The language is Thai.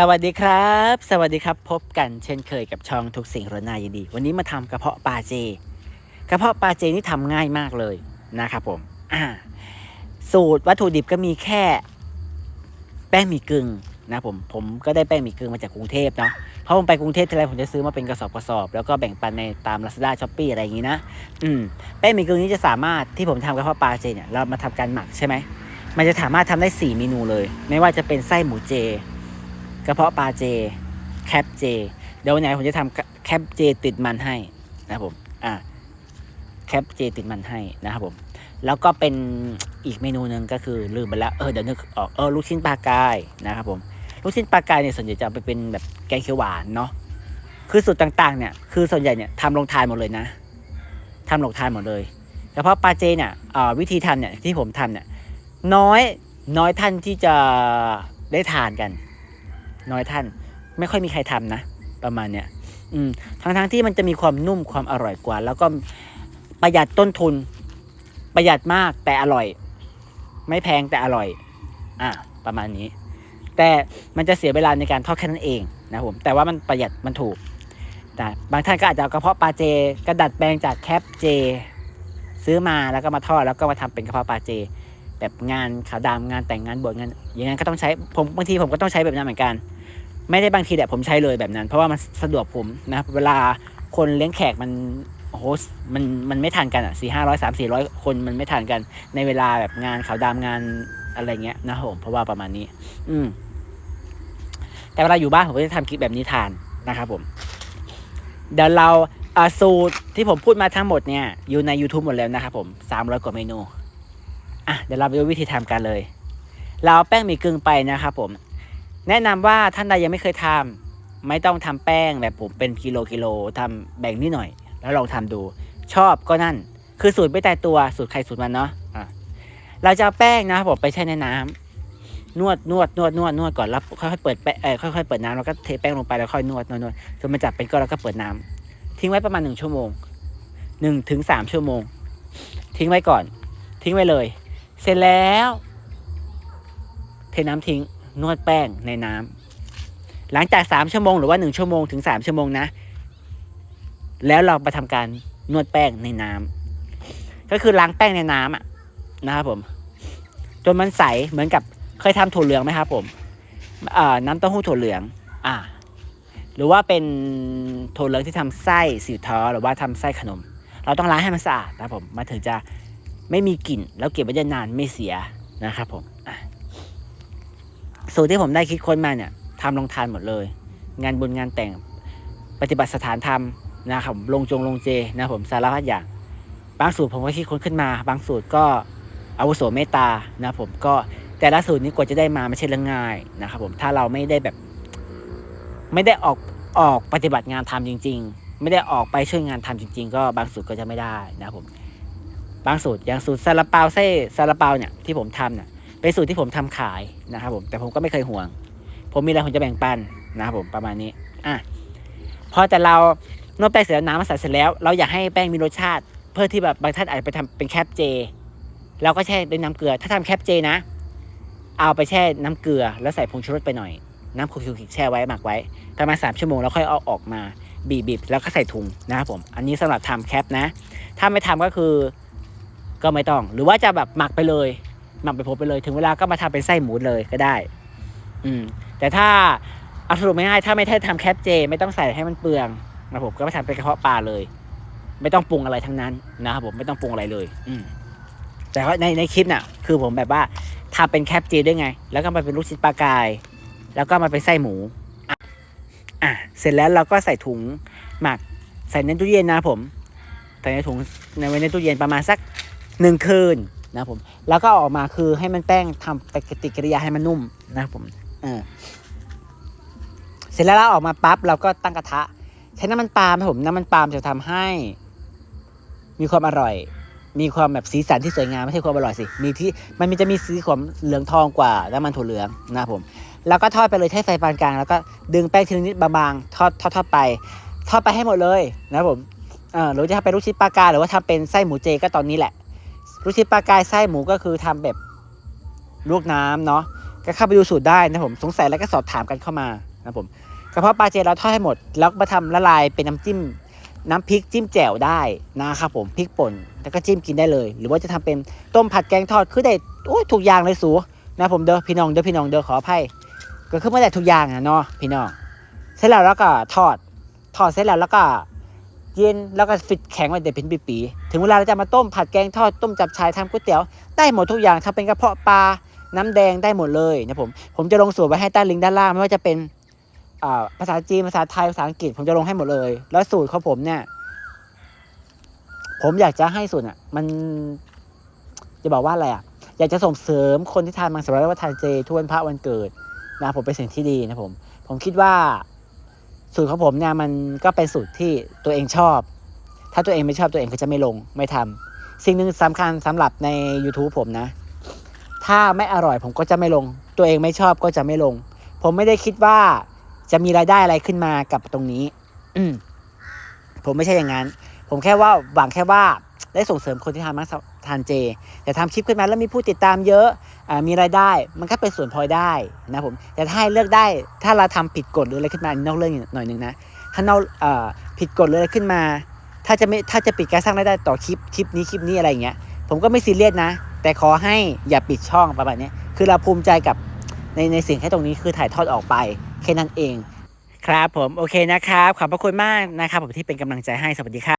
สวัสดีครับ สวัสดีครับพบกันเช่นเคยกับช่องทุกสิ่งรนายินดี วันนี้มาทำกระเพาะปลาเจ กระเพาะปลาเจนี่ทำง่ายมากเลยนะครับผมอ่าสูตรวัตถุดิบก็มีแค่ แป้งหมี่กึ่งนะผมผมก็ได้แป้งหมี่กึ่งมาจากกรุงเทพเนาะเพราะผมไปกรุงเทพทีไรผมจะซื้อมาเป็นกระสอบกระสอบ แล้วก็แบ่งปันในตาม Lazada s h o p e e อะไรอย่างนี้นะอืมแป้งหมี่กึ่งนี้จะสามารถที่ผมทำกระเพาะปลาเจเนี่ยเรามาทำการหมักใช่ไหมมันจะสามารถทำได้ 4 เมนูเลย ไม่ว่าจะเป็นไส้หมูเจ กระเพาะปลาเจ แคปเจ เดี๋ยววันไหนผมจะทำแคปเจติดมันให้นะครับผม อ่า แคปเจติดมันให้นะครับผม แล้วก็เป็นอีกเมนูหนึ่งก็คือลืมไปแล้ว เออเดี๋ยวนึกออก เออลูกชิ้นปลากายนะครับผม ลูกชิ้นปลากายเนี่ยส่วนใหญ่จะไปเป็นแบบแกงเขียวหวานเนาะ คือสูตรต่างๆเนี่ย คือส่วนใหญ่เนี่ยทำลงทานหมดเลยนะทำลงทานหมดเลยกระเพาะปลาเจเนี่ยอ่าวิธีทำเนี่ยที่ผมทำเนี่ยน้อยน้อยท่านที่จะได้ทานกัน น้อยท่าน ไม่ค่อยมีใครทำนะ ประมาณเนี้ยอืมทั้งทั้งๆที่มันจะมีความนุ่มความอร่อยกว่า แล้วก็ประหยัดต้นทุน ประหยัดมากแต่อร่อย ไม่แพงแต่อร่อย อะประมาณนี้ แต่มันจะเสียเวลาในการทอดแค่นั้นเองนะผมแต่ว่ามันประหยัดมันถูกแต่บางท่านก็อาจจะเอากระเพาะปลาเจกระดัดแปลงจากแคปเจ ซื้อมาแล้วก็มาทอดแล้วก็มาทำเป็นกระเพาะปลาเจ แบบงานขาวดำงานแต่งงานบวชงานอย่างนั้นก็ต้องใช้ผมบางทีผมก็ต้องใช้แบบนั้นเหมือนกัน ไม่ได้บางทีแต่ผมใช้เลยแบบนั้น เพราะว่ามันสะดวกผมนะเวลาคนเลี้ยงแขกมันโอ้โหมันมันไม่ทันกันอะสี่ห้าร้อยสามสี่ร้อยคนมันไม่ทันกัน ในเวลาแบบงานขาวดำงานอะไรเงี้ยนะผมเพราะว่าประมาณนี้ อืม แต่เวลาอยู่บ้านผมก็จะทำคลิปแบบนี้ทานนะครับผม เดี๋ยวเราอ่าสูตรที่ผมพูดมาทั้งหมดเนี่ย อยู่ใน YouTube หมดแล้วนะครับผมสามร้อยกว่าเมนู อะเดี๋ยวเราไปดูวิธีทำกันเลย เราเอาแป้งหมี่กึ่งไปนะครับผม แนะนำว่าท่านใดยังไม่เคยทำไม่ต้องทำแป้งแบบผมเป็นกิโลกิโลทำแบ่งนิดหน่อย แล้วลองทำดู ชอบก็นั่น คือสูตรไม่ตายตัวสูตรใครสูตรมันเนาะะเราจะเอาแป้งนะครับผมไปแช่ในน้ำนวดนวดนวดนวดนวดก่อนแล้วค่อยๆเปิดแป้งเออค่อยๆเปิดน้ำแล้วก็เทแป้งลงไปแล้วค่อยนวดนวดนวดจนมันจับเป็นก้อนแล้วก็เปิดน้ำทิ้งไว้ประมาณหนึ่งชั่วโมงหนึ่งถึงสามชั่วโมง ทิ้งไว้ก่อน ทิ้งไว้เลย เสร็จแล้ว เทน้ำทิ้ง นวดแป้งในน้ำหลังจากสามชั่วโมงหรือว่าหนึ่งชั่วโมงถึงสามชั่วโมงนะ แล้วเราไปทำการนวดแป้งในน้ำก็คือล้างแป้งในน้ำอะนะครับผม จนมันใสเหมือนกับเคยทำถั่วเหลืองไหมครับผมอ่าน้ำเต้าหู้ถั่วเหลือง อ่า หรือว่าเป็นถั่วเหลืองที่ทำไส้สิวท้อหรือว่าทำไส้ขนม เราต้องล้างให้มันสะอาดนะครับผมมันถึงจะไม่มีกลิ่นแล้วเก็บไว้ได้นานไม่เสียนะครับผมอะ สูตรที่ผมได้คิดค้นมาเนี่ยทำลงทานหมดเลย งานบุญงานแต่งปฏิบัติสถานธรรมนะครับลงจงลงเจนะผมสารพัดอย่าง บางสูตรผมก็คิดค้นขึ้นมา บางสูตรก็อาวุโสเมตตานะผมก็แต่ละสูตรนี้กว่าจะได้มาไม่ใช่เรื่องง่ายนะครับผมถ้าเราไม่ได้แบบ ไม่ได้ออกออกปฏิบัติงานทำจริง ๆ ไม่ได้ออกไปช่วยงานทำจริง ๆ ก็บางสูตรก็จะไม่ได้นะครับผมบางสูตรอย่างสูตรซาลาเปาไส้ซาลาเปาเนี่ยที่ผมทำเนี่ย เป็นสูตรที่ผมทำขายนะครับผมแต่ผมก็ไม่เคยห่วง ผมมีอะไรผมจะแบ่งปันนะครับผมประมาณนี้อะพอแต่เรานวดแป้งเสร็จแล้วน้ำมาใส่เสร็จแล้ว เราอยากให้แป้งมีรสชาติ เพื่อที่แบบบางท่านอาจจะไปทำเป็นแคปเจเราก็แช่ด้วยน้ำเกลือ ถ้าทำแคปเจนะ เอาไปแช่น้ำเกลือ แล้วใส่ผงชูรสไปหน่อย น้ำคุกๆแช่ไว้หมักไว้ประมาณสามชั่วโมงแล้วค่อยเอาออกมาบีบๆแล้วก็ใส่ถุงนะครับผม อันนี้สำหรับทำแคปนะ ถ้าไม่ทำก็คือก็ไม่ต้อง หรือว่าจะแบบหมักไปเลย หมักไปพบไปเลย ถึงเวลาก็มาทำเป็นไส้หมูเลยก็ได้ อืม แต่ถ้าเอาสรุปง่ายๆถ้าไม่ได้ทำแคปเจ ไม่ต้องใส่ให้มันเปลืองนะผมก็มาทำเป็นกระเพาะปลาเลย ไม่ต้องปรุงอะไรทั้งนั้นนะครับผมไม่ต้องปรุงอะไรเลย อืมแต่ว่าในในคลิปน่ะ คือผมแบบว่าทำเป็นแคปเจด้วยไง แล้วก็มาเป็นลูกชิ้นปลากาย แล้วก็มาเป็นไส้หมูอะอะเสร็จแล้วเราก็ใส่ถุงหมักใส่ในตู้เย็นนะผมใส่ในถุงในไว้ในตู้เย็นประมาณสักหนึ่งคืน นะผมแล้วก็ออกมาคือให้มันแป้งทำปฏิกิริยาให้มันนุ่มนะผมเออเสร็จแล้วเราออกมาปั๊บเราก็ตั้งกระทะใช้น้ำมันปาล์มผมน้ำมันปาล์มจะทำให้ มีความอร่อย มีความแบบสีสันที่สวยงามไม่ใช่ความอร่อยสิมีที่มันมีจะมีสีความเหลืองทองกว่าน้ำมันถั่วเหลืองนะผม แล้วก็ทอดไปเลยใช้ไฟปานกลางแล้วก็ดึงแป้งทีละนิดบางๆทอดทอดทอดไป ทอดไปให้หมดเลยนะผมเออหรือจะทำเป็นลูกชิ้นปลากาหรือว่าทำเป็นไส้หมูเจก็ตอนนี้แหละ ลูกชิ้นปลากายไส้หมูก็คือทำแบบลวกน้ำเนาะก็เข้าไปดูสูตรได้นะผมสงสัยแล้วก็สอบถามกันเข้ามานะผมกระเพาะปลาเจเราทอดให้หมด แล้วมาทำละลายเป็นน้ำจิ้ม น้ำพริกจิ้มแจ่วได้นะครับผมพริกป่นแล้วก็จิ้มกินได้เลย หรือว่าจะทำเป็นต้มผัดแกงทอดคือได้โอ้ถูกอย่างเลยสูนะผมเด้อพี่น้องเด้อพี่น้องเด้อขออภัยก็คือไม่ได้ทุกอย่างอะเนาะพี่น้องเสร็จแล้วแล้วก็ทอดทอดเสร็จแล้วแล้วก็ เย็นแล้วก็ฟิตแข็งไว้เดี๋ยวเป็นปีๆถึงเวลาเราจะมาต้มผัดแกงทอดต้มจับชายทำก๋วยเตี๋ยวได้หมดทุกอย่างทำเป็นกระเพาะปลาน้ำแดงได้หมดเลยนะผมผมจะลงสูตรไว้ให้ใต้ลิงก์ด้านล่างไม่ว่าจะเป็นภาษาจีนภาษาไทยภาษาอังกฤษผมจะลงให้หมดเลย แล้วสูตรของผมเนี่ย ผมอยากจะให้สูตรอะ มันจะบอกว่าอะไรอะ อยากจะส่งเสริมคนที่ทานมังสวิรัติว่าทานเจทุกวันพระวันเกิดนะผมเป็นสิ่งที่ดีนะผม ผมคิดว่า สูตรของผมเนี่ยมันก็เป็นสูตรที่ตัวเองชอบ ถ้าตัวเองไม่ชอบตัวเองก็จะไม่ลงไม่ทำสิ่งหนึ่งสำคัญสำหรับใน YouTube ผมนะ ถ้าไม่อร่อยผมก็จะไม่ลง ตัวเองไม่ชอบก็จะไม่ลง ผมไม่ได้คิดว่าจะมีรายได้อะไรขึ้นมากับตรงนี้ อืผมไม่ใช่อย่างนั้น ผมแค่ว่าหวังแค่ว่าได้ส่งเสริมคนที่ทานมังสทานเจ แต่ทำคลิปขึ้นมาแล้วมีผู้ติดตามเยอะ มีรายได้มันก็เป็นส่วนพลอยได้นะผมแต่ถ้าให้เลือกได้ถ้าเราทำผิดกฎหรืออะไรขึ้นมาอันนี้นอกเรื่องหน่อยหนึ่งนะถ้าเราเอ่อผิดกฎหรืออะไรขึ้นมา ถ้าจะไม่ถ้าจะปิดการสร้างรายได้ต่อคลิปคลิปนี้คลิปนี้อะไรอย่างเงี้ยผมก็ไม่ซีเรียสนะ แต่ขอให้อย่าปิดช่องประมาณนี้คือเราภูมิใจกับในในสิ่งแค่ตรงนี้คือถ่ายทอดออกไปแค่นั้นเอง ครับผมโอเคนะครับขอบพระคุณมากนะครับผมที่เป็นกำลังใจให้สวัสดีครับ